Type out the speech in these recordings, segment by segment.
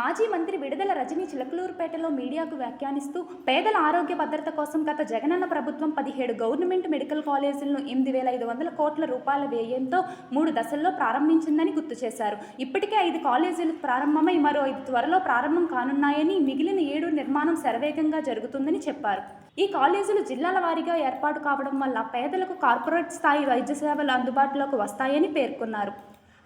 మాజీ మంత్రి విడుదల రజని చిలకలూరుపేటలో మీడియాకు వ్యాఖ్యానిస్తూ పేదల ఆరోగ్య భద్రత కోసం గత జగనన్న ప్రభుత్వం పదిహేడు గవర్నమెంట్ మెడికల్ కాలేజీలను ఎనిమిది వేల ఐదు వందల కోట్ల రూపాయల వ్యయంతో మూడు దశల్లో ప్రారంభించిందని గుర్తు చేశారు. ఇప్పటికే ఐదు కాలేజీలు ప్రారంభమై మరో ఐదు త్వరలో ప్రారంభం కానున్నాయని మిగిలిన ఏడు నిర్మాణం శరవేగంగా జరుగుతుందని చెప్పారు. ఈ కాలేజీలు జిల్లాల వారీగా ఏర్పాటు కావడం వల్ల పేదలకు కార్పొరేట్ స్థాయి వైద్య సేవలు అందుబాటులోకి వస్తాయని పేర్కొన్నారు.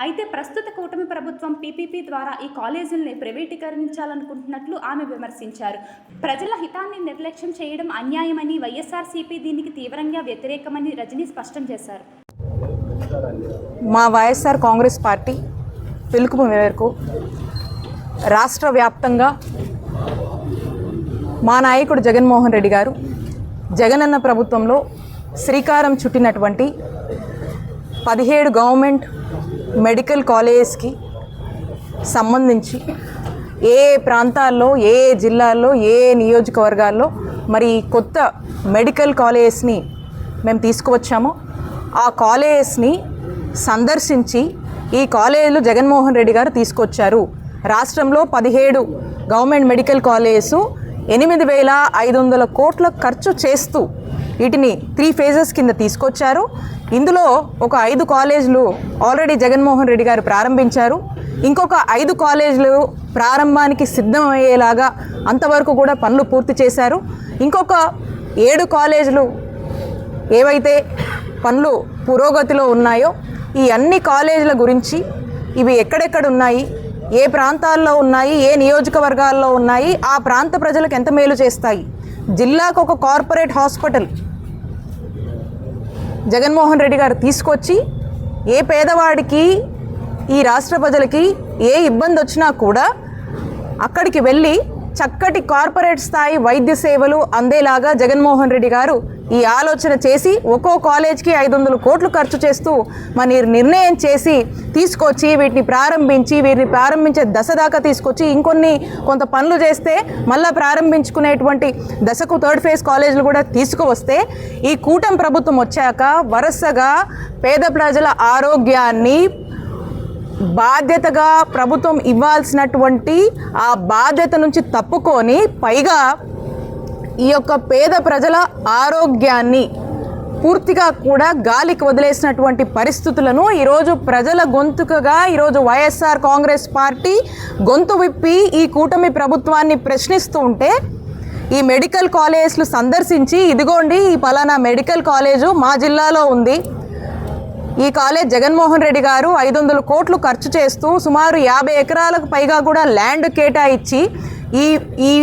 అయితే ప్రస్తుత కూటమి ప్రభుత్వం పీపీపీ ద్వారా ఈ కాలేజీల్ని ప్రైవేటీకరించాలనుకుంటున్నట్లు ఆమె విమర్శించారు. ప్రజల హితాన్ని నిర్లక్ష్యం చేయడం అన్యాయమని వైఎస్ఆర్సీపీ దీనికి తీవ్రంగా వ్యతిరేకమని రజనీ స్పష్టం చేశారు. మా వైఎస్ఆర్ కాంగ్రెస్ పార్టీ పిలుపు మేరకు రాష్ట్ర వ్యాప్తంగా మా నాయకుడు జగన్మోహన్ రెడ్డి గారు జగనన్న ప్రభుత్వంలో శ్రీకారం చుట్టినటువంటి పదిహేడు గవర్నమెంట్ మెడికల్ కాలేజెస్కి సంబంధించి ఏ ప్రాంతాల్లో ఏ జిల్లాల్లో ఏ నియోజకవర్గాల్లో మరి కొత్త మెడికల్ కాలేజెస్ని మేము తీసుకువచ్చామో ఆ కాలేజెస్ని సందర్శించి ఈ కాలేజీలు జగన్మోహన్ రెడ్డి గారు తీసుకొచ్చారు. రాష్ట్రంలో పదిహేడు గవర్నమెంట్ మెడికల్ కాలేజెస్ ఎనిమిది వేల ఐదు వందల కోట్ల ఖర్చు చేస్తూ వీటిని త్రీ ఫేజెస్ కింద తీసుకొచ్చారు. ఇందులో ఒక ఐదు కాలేజీలు ఆల్రెడీ జగన్మోహన్ రెడ్డి గారు ప్రారంభించారు. ఇంకొక ఐదు కాలేజీలు ప్రారంభానికి సిద్ధమయ్యేలాగా అంతవరకు కూడా పనులు పూర్తి చేశారు. ఇంకొక ఏడు కాలేజీలు ఏవైతే పనులు పురోగతిలో ఉన్నాయో ఈ అన్ని కాలేజీల గురించి ఇవి ఎక్కడెక్కడ ఉన్నాయి ఏ ప్రాంతాల్లో ఉన్నాయి ఏ నియోజకవర్గాల్లో ఉన్నాయి ఆ ప్రాంత ప్రజలకు ఎంత మేలు చేస్తాయి జిల్లాకు ఒక కార్పొరేట్ హాస్పిటల్. జగన్మోహన్ రెడ్డి గారు తీసుకొచ్చి ఏ పేదవాడికి ఈ రాష్ట్ర ప్రజలకి ఏ ఇబ్బంది వచ్చినా కూడా అక్కడికి వెళ్ళి చక్కటి కార్పొరేట్ స్థాయి వైద్య సేవలు అందేలాగా జగన్మోహన్ రెడ్డి గారు ఈ ఆలోచన చేసి ఒక్కో కాలేజ్కి ఐదు వందల కోట్లు ఖర్చు చేస్తూ మరి నిర్ణయం చేసి తీసుకొచ్చి వీటిని ప్రారంభించి వీటిని ప్రారంభించే దశ దాకా తీసుకొచ్చి ఇంకొన్ని కొంత పనులు చేస్తే మళ్ళీ ప్రారంభించుకునేటువంటి దశకు థర్డ్ ఫేజ్ కాలేజీలు కూడా తీసుకువస్తే ఈ కూటమి ప్రభుత్వం వచ్చాక వరుసగా పేద ప్రజల ఆరోగ్యాన్ని బాధ్యతగా ప్రభుత్వం ఇవ్వాల్సినటువంటి ఆ బాధ్యత నుంచి తప్పుకొని పైగా ఈ యొక్క పేద ప్రజల ఆరోగ్యాన్ని పూర్తిగా కూడా గాలికి వదిలేసినటువంటి పరిస్థితులను ఈరోజు ప్రజల గొంతుకగా ఈరోజు వైఎస్ఆర్ కాంగ్రెస్ పార్టీ గొంతు విప్పి ఈ కూటమి ప్రభుత్వాన్ని ప్రశ్నిస్తూ ఉంటే ఈ మెడికల్ కాలేజ్లు సందర్శించి ఇదిగోండి ఈ పలానా మెడికల్ కాలేజు మా జిల్లాలో ఉంది. ఈ కాలేజ్ జగన్మోహన్ రెడ్డి గారు ఐదు వందల కోట్లు ఖర్చు చేస్తూ సుమారు యాభై ఎకరాలకు పైగా కూడా ల్యాండ్ కేటాయించి ఈ ఈ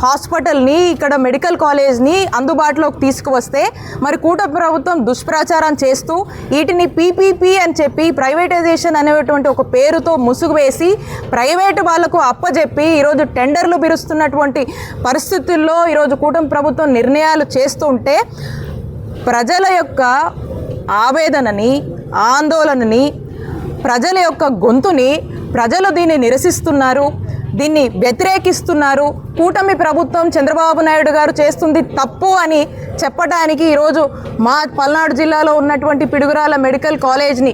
హాస్పిటల్ని ఇక్కడ మెడికల్ కాలేజ్ని అందుబాటులోకి తీసుకువస్తే మరి కూట ప్రభుత్వం దుష్ప్రచారం చేస్తూ వీటిని పీపీపీ అని చెప్పి ప్రైవేటైజేషన్ అనేటువంటి ఒక పేరుతో ముసుగు వేసి ప్రైవేటు వాళ్ళకు అప్పజెప్పి ఈరోజు టెండర్లు పిలుస్తున్నటువంటి పరిస్థితుల్లో ఈరోజు కూటమి ప్రభుత్వం నిర్ణయాలు చేస్తుంటే ప్రజల యొక్క ఆవేదనని ఆందోళనని ప్రజల యొక్క గొంతుని ప్రజలు దీన్ని నిరసిస్తున్నారు దీన్ని వ్యతిరేకిస్తున్నారు. కూటమి ప్రభుత్వం చంద్రబాబు నాయుడు గారు చేస్తుంది తప్పు అని చెప్పడానికి ఈరోజు మా పల్నాడు జిల్లాలో ఉన్నటువంటి పిడుగురాల మెడికల్ కాలేజ్ని